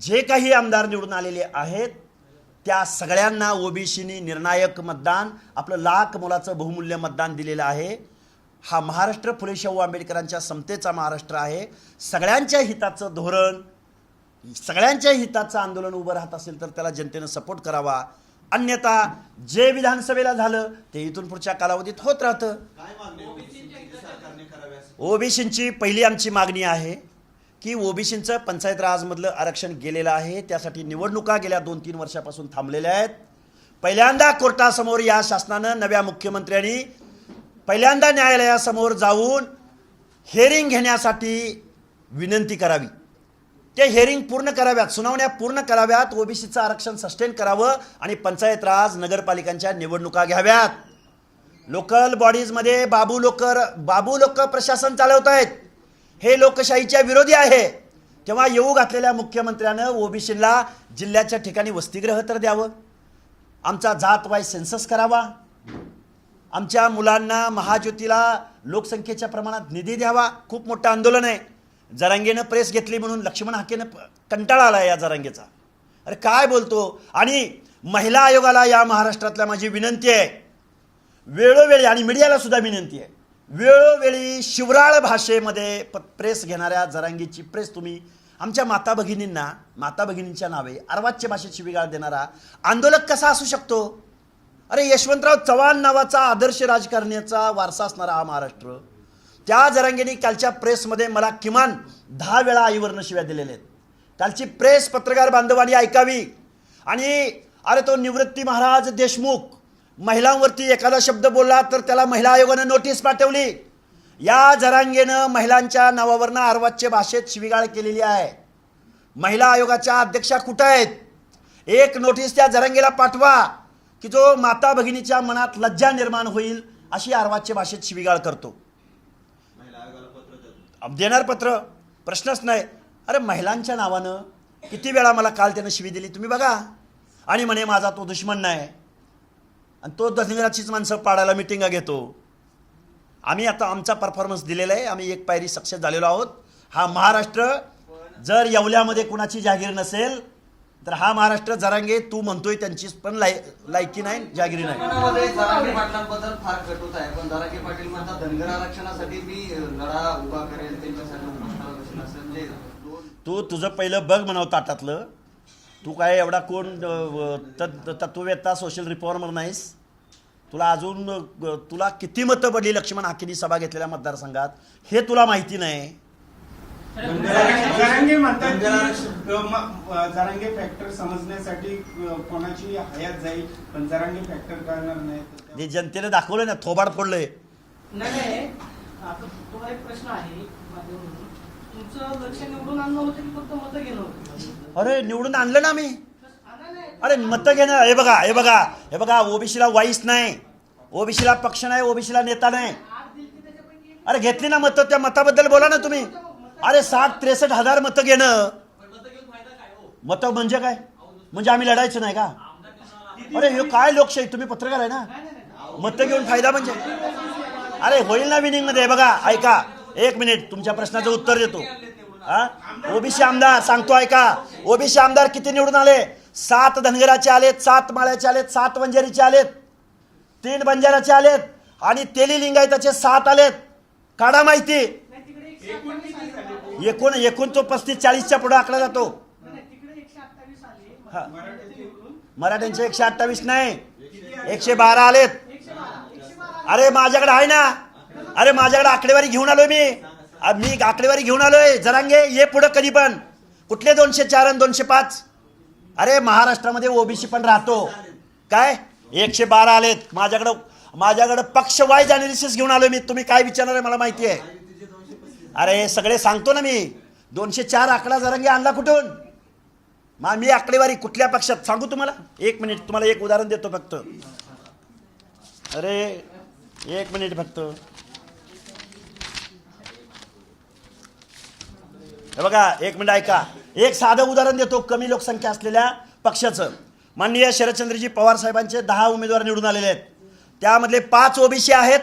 जे काही आमदार निवडून आलेले आहेत त्या सगळ्यांना ओबीसीनी निर्णायक मतदान आपलं लाख मोलाचं बहुमूल्य मतदान दिलेलं आहे. हा महाराष्ट्र फुले शाहू आंबेडकरांच्या समतेचा महाराष्ट्र आहे. सगळ्यांच्या हिताचं धोरण सगळ्यांच्या हिताचं आंदोलन उभं राहत असेल तर त्याला जनतेनं सपोर्ट करावा. अन्यथा जे विधानसभेला झालं ते इथून पुढच्या कालावधीत होत राहतं. ओबीसींची पहिली आमची मागणी आहे की ओबीसींचं पंचायत राजमधलं आरक्षण गेलेलं आहे. त्यासाठी निवडणुका गेल्या दोन तीन वर्षापासून थांबलेल्या आहेत. पहिल्यांदा कोर्टासमोर या शासनानं नव्या मुख्यमंत्र्यांनी पहिल्यांदा न्यायालयासमोर जाऊन हेअरिंग घेण्यासाठी विनंती करावी. ते हेअरिंग पूर्ण कराव्यात सुनावण्या पूर्ण कराव्यात ओबीसीचं आरक्षण सस्टेन करावं आणि पंचायत राज नगरपालिकांच्या निवडणुका घ्याव्यात. लोकल बॉडीजमध्ये बाबू लोकर बाबू लोक प्रशासन चालवत आहेत हे लोकशाहीच्या विरोधी आहे. तेव्हा येऊ घातलेल्या मुख्यमंत्र्यानं ओबीसीला जिल्ह्याच्या ठिकाणी वसतिगृह तर द्यावं. आमचा जात वाय सेन्सस करावा. आमच्या मुलांना महाज्योतीला लोकसंख्येच्या प्रमाणात निधी द्यावा. खूप मोठं आंदोलन आहे. जरांगेनं प्रेस घेतली म्हणून लक्ष्मण हाकेनं कंटाळा आला या जरांगेचा. अरे काय बोलतो? आणि महिला आयोगाला या महाराष्ट्रातल्या माझी विनंती आहे. वेळोवेळी आणि मीडियाला सुद्धा विनंती आहे. वेळोवेळी शिवराळ भाषेमध्ये प प्रेस घेणाऱ्या जरांगीची प्रेस तुम्ही आमच्या माता भगिनींना माता भगिनींच्या नावे अर्वाच्य भाषेत शिवीगाळ देणारा आंदोलक कसा असू शकतो? अरे यशवंतराव चव्हाण नावाचा आदर्श राजकारण्याचा वारसा असणारा हा महाराष्ट्र. त्या जरांगेने कालच्या प्रेसमध्ये मला किमान दहा वेळा आईवरनं शिव्या दिलेल्या आहेत. कालची प्रेस पत्रकार बांधवांनी ऐकावी. आणि अरे तो निवृत्ती महाराज देशमुख महिलांवरती एखादा शब्द बोलला तर त्याला महिला आयोगानं नोटीस पाठवली. या जरांगेनं महिलांच्या नावावरनं अर्वाच्य भाषेत शिवीगाळ केलेली आहे. महिला आयोगाच्या अध्यक्षा कुठं आहेत? एक नोटीस त्या जरांगेला पाठवा की जो माता भगिनीच्या मनात लज्जा निर्माण होईल अशी अर्वाच्य भाषेत शिवीगाळ करतो. देणार पत्र? प्रश्नच नाही. अरे महिलांच्या नावानं किती वेळा मला काल त्यानं शिवी दिली? तुम्ही बघा. आणि म्हणे माझा तो दुश्मन नाही. आणि तो दशमिराचीच माणसं पाडायला मिटिंगा घेतो. आम्ही आता आमचा परफॉर्मन्स दिलेला आहे. आम्ही एक पायरी सक्सेस झालेलो आहोत. हा महाराष्ट्र जर येवल्यामध्ये कुणाची जागीर नसेल तर हा महाराष्ट्र जरांगे तू म्हणतोय त्यांची पण लाय लायकी नाही जागिरी नाही. म्हणजे तू तुझं पहिलं बघ म्हणावं ताटातलं. तू काय एवढा कोण तत्ववेत्ता सोशल रिफॉर्मर नाहीस? तुला अजून तुला किती मतं पडली लक्ष्मण हाकेनी सभा घेतलेल्या मतदारसंघात? हे तुला माहिती नाही. जरांगे फॅक्टर समजण्यासाठी कोणाची हयात जाईल पण जरांगे फॅक्टर करणार नाही. जे जनतेने दाखवलं ना थोबाड फोडलंय. नाही तुम्हाला एक प्रश्न आहे अरे निवडून आणलं ना मी. अरे मतं घेणं हे बघा हे बघा हे बघा ओबीसीला वाईस नाही. ओबीसीला पक्ष नाही ओबीसीला नेता नाही. अरे घेतली ना मतं त्या मताबद्दल बोला ना तुम्ही. अरे साठ त्रेसष्ट हजार मतं घेणं. मतं म्हणजे काय? म्हणजे आम्ही लढायचं नाही का? अरे हे काय लोकशाही? तुम्ही पत्रकार आहे ना? मतं घेऊन फायदा म्हणजे? अरे होईल ना विनिंगमध्ये बघा ऐका. एक मिनिट तुमच्या प्रश्नाचं उत्तर देतो. हा? ओबीसी आमदार सांगतो ऐका. ओबीसी आमदार किती निवडून आले? सात धनगराचे आलेत सात माळ्याचे आलेत सात बंजारीचे आलेत तीन बंजाराचे आलेत आणि तेली लिंगायताचे सात आलेत. काढा माहिती. एकूण एकूण तो पस्तीस चाळीसच्या पुढे आकडा जातो. हा. मराठ्यांचे एकशे अठ्ठावीस नाही एकशे बारा आलेत. अरे माझ्याकडे आहे ना. अरे माझ्याकडे आकडेवारी घेऊन आलोय मी. मी आकडेवारी घेऊन आलोय. जरांगे ये पुढं कधी पण. कुठले दोनशे चार आणि दोनशे पाच? अरे महाराष्ट्रामध्ये ओबीसी पण राहतो. काय? एकशे बारा आलेत. माझ्याकडं माझ्याकडं पक्ष वाईज अनालिसिस घेऊन आलोय मी. तुम्ही काय विचारणार आहे मला माहिती आहे. अरे सगळे सांगतो ना मी. दोनशे चार आकडा जरांगे आणला कुठून? मा मी आकडेवारी कुठल्या पक्षात? सांगू तुम्हाला? एक मिनिट तुम्हाला एक उदाहरण देतो फक्त. अरे एक मिनिट फक्त. हे बघा एक मिनिट ऐका. एक साधं उदाहरण देतो. कमी लोकसंख्या असलेल्या पक्षाचं. माननीय शरदचंद्रजी पवार साहेबांचे दहा उमेदवार निवडून आलेले आहेत. त्यामधले पाच ओबीसी आहेत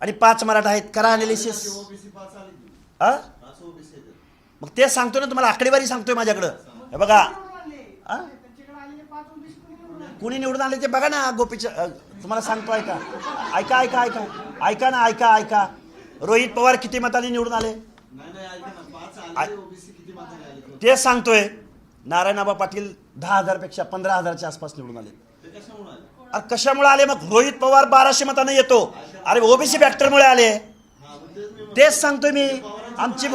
आणि पाच मराठा आहेत. करा अनालिसिस हा? मग तेच सांगतो ना तुम्हाला. आकडेवारी सांगतोय माझ्याकडं. हे बघा. कुणी निवडून आले ते बघा ना गोपीच्या तुम्हाला सांगतो ऐका. ऐका ऐका ऐका. ऐका ना ऐका ऐका. रोहित पवार किती मतांनी निवडून आले? तेच सांगतोय. नारायणआबा पाटील दहा हजारपेक्षा पंधरा हजारच्या आसपास निवडून आले. अरे कशामुळे आले? मग रोहित पवार बाराशे मताने येतो. अरे ओबीसी फॅक्टरमुळे आले. तेच सांगतोय मी. आमची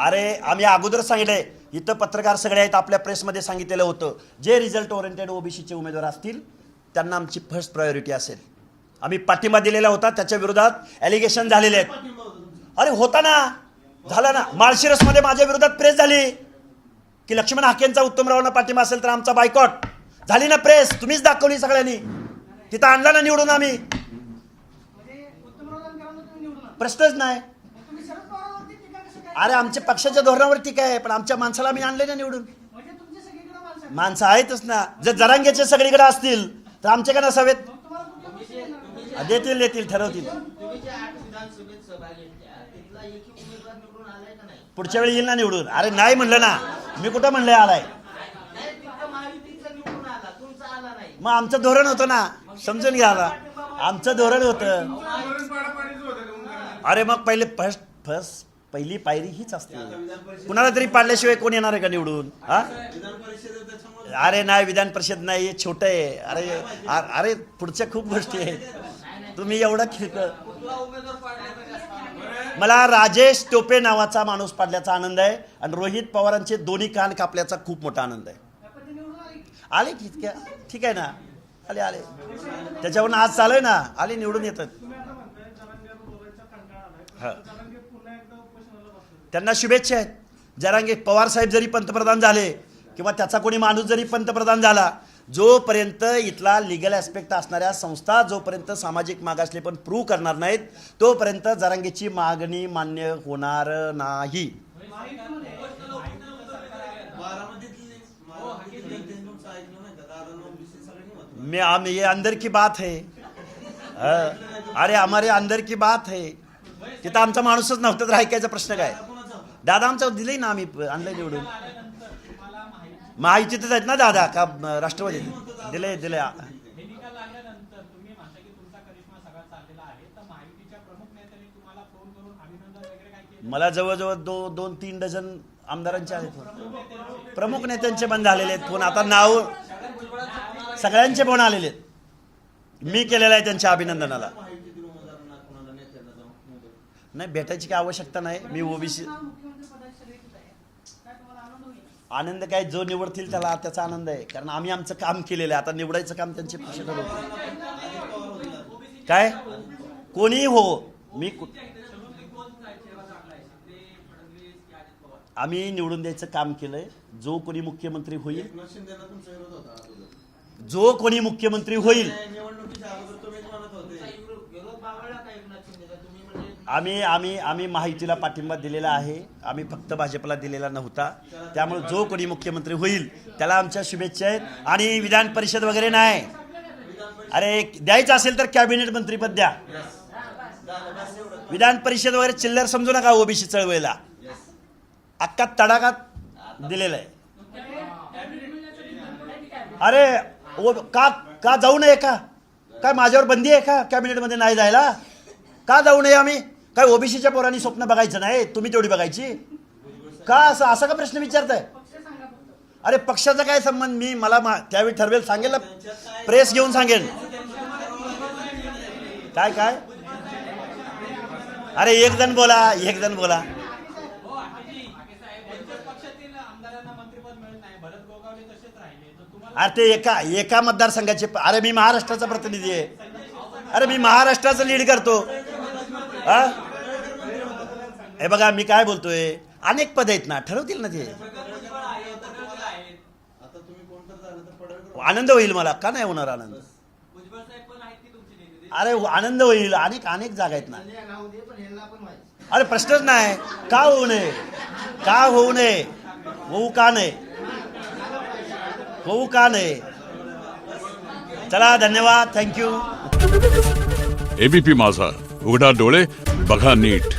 अरे आम्ही अगोदर सांगितलंय इथं पत्रकार सगळे आहेत आपल्या प्रेसमध्ये सांगितलेलं होतं. जे रिझल्ट ओरिएंटेड ओबीसीचे उमेदवार असतील त्यांना आमची फर्स्ट प्रायोरिटी असेल. आम्ही पाठिंबा दिलेला होता त्याच्या विरोधात ॲलिगेशन झालेले आहेत. अरे होता ना. झाला ना? माळशिरसमध्ये माझ्या विरोधात प्रेस झाली. की लक्ष्मण हाकेंचा उत्तमरावांना पाठिंबा असेल तर आमचा बायकॉट. झाली ना प्रेस? तुम्हीच दाखवली सगळ्यांनी. तिथं आणला ना निवडून आम्ही. प्रश्नच नाही. अरे आमच्या पक्षाच्या धोरणावर ठीक आहे पण आमच्या माणसाला आम्ही आणले ना निवडून. माणसं आहेतच ना. जर जरांगेचे सगळीकडे असतील तर आमचे का नसावेत? देतील देतील ठरवतील. पुढच्या वेळी येईल ना निवडून. अरे नाही म्हणलं ना. मी कुठं म्हणलंय आलाय? मग आमचं धोरण होतं ना. समजून घ्या आता. आमचं धोरण होतं? अरे मग पहिले फर्स्ट फर्स्ट पहिली पायरी हीच असते. कुणाला तरी पाडल्याशिवाय कोण येणार आहे का निवडून? हा? अरे नाही विधान परिषद नाही. हे छोटं आहे. अरे अरे पुढच्या खूप गोष्टी आहेत. तुम्ही एवढं खिळक कुठला उमेदवार पाडला जास्त मला राजेश टोपे नावाचा माणूस पाडल्याचा आनंद आहे आणि रोहित पवारांचे दोन्ही कान कापल्याचा खूप मोठा आनंद आहे. आले की? इतक्या? ठीक आहे ना? आले आले. त्याच्यावरून आज चालू आहे ना? आले निवडून येतात. तुम्ही त्यांना शुभेच्छा आहेत. जरांगे पवार साहेब जरी पंतप्रधान झाले किंवा त्याचा कोणी माणूस जरी पंतप्रधान झाला जोपर्यंत इथला लिगल ॲस्पेक्ट असणाऱ्या संस्था जोपर्यंत सामाजिक मागासले पण प्रूव्ह करणार नाहीत तोपर्यंत जरांगीची मागणी मान्य होणार नाही. मैं ये अंदर की बात है. अरे हमारे अंदर की बात है. तिथं आमचा माणूसच नव्हता तर ऐकायचा प्रश्न काय? दादा आमचा दिलंय ना आम्ही आणलं निवडून. महायुतीतच आहेत ना दादा? का राष्ट्रवादी दिले दिले. निकाल आल्यानंतर तुम्ही म्हणता की तुमचा करिश्मा सगळा चाललेला आहे. तर महायुतीच्या प्रमुख नेत्यांनी तुम्हाला फोन करून अभिनंदन वगैरे काय केलं? मला जवळजवळ दो दोन तीन डझन आमदारांचे आहेत. फोन प्रमुख नेत्यांचे बंद झालेले आहेत फोन. आता नाव सगळ्यांचे फोन आलेले आहेत. मी केलेलं आहे त्यांच्या अभिनंदनाला. नाही भेटायची काय आवश्यकता नाही. मी ओबीसी नाव मुख्यमंत्री पदाची सगळीकडे आहे. काय तुम्हाला आनंद काय जो निवडतील त्याला त्याचा आनंद आहे. कारण आम्ही आमचं काम केलेलं आहे. आता निवडायचं काम त्यांचे पक्ष ठरवतील काय? कोणी हो मी कु- आम्ही निवडून द्यायचं काम केलंय. जो कोणी मुख्यमंत्री होईल होता जो कोणी मुख्यमंत्री होईल आम्ही आम्ही आम्ही माहितीला पाठिंबा दिलेला आहे. आम्ही फक्त भाजपला दिलेला नव्हता. त्यामुळे जो कोणी मुख्यमंत्री होईल त्याला आमच्या शुभेच्छा आहेत. आणि विधान परिषद वगैरे नाही. अरे द्यायचं असेल तर कॅबिनेट मंत्रीपद द्या. विधान परिषद वगैरे चिल्लर समजू नका ओबीसी चळवळीला. अक्का तडाखात दिलेला आहे. अरे ओ का का जाऊ नये का? काय माझ्यावर बंदी आहे का? कॅबिनेटमध्ये नाही जायला? का जाऊ नये आम्ही? काय ओबीसीच्या पोरांनी स्वप्न बघायचं नाही? तुम्ही तेवढी बघायची? का असं असा का प्रश्न विचारताय? अरे पक्षाचा काय संबंध? मी मला त्यावेळी ठरवेल सांगेल ना. प्रेस घेऊन सांगेन काय काय? अरे एक जण बोला एक जण बोला. अरे ते एका एका मतदारसंघाचे अरे मी महाराष्ट्राचा प्रतिनिधी आहे. अरे मी महाराष्ट्राचं लीड करतो. हा? हे बघा मी काय बोलतोय? अनेक पद आहेत ना ठरवतील ना ते. आनंद होईल मला. का नाही होणार आनंद? अरे आनंद होईल. अनेक अनेक जागा आहेत ना. अरे प्रश्नच नाही. का होऊ नये? का होऊ नये? होऊ का नाही होऊ का नाही चला धन्यवाद. थँक्यू एबीपी माझा. उघडा डोळे बघा नीट.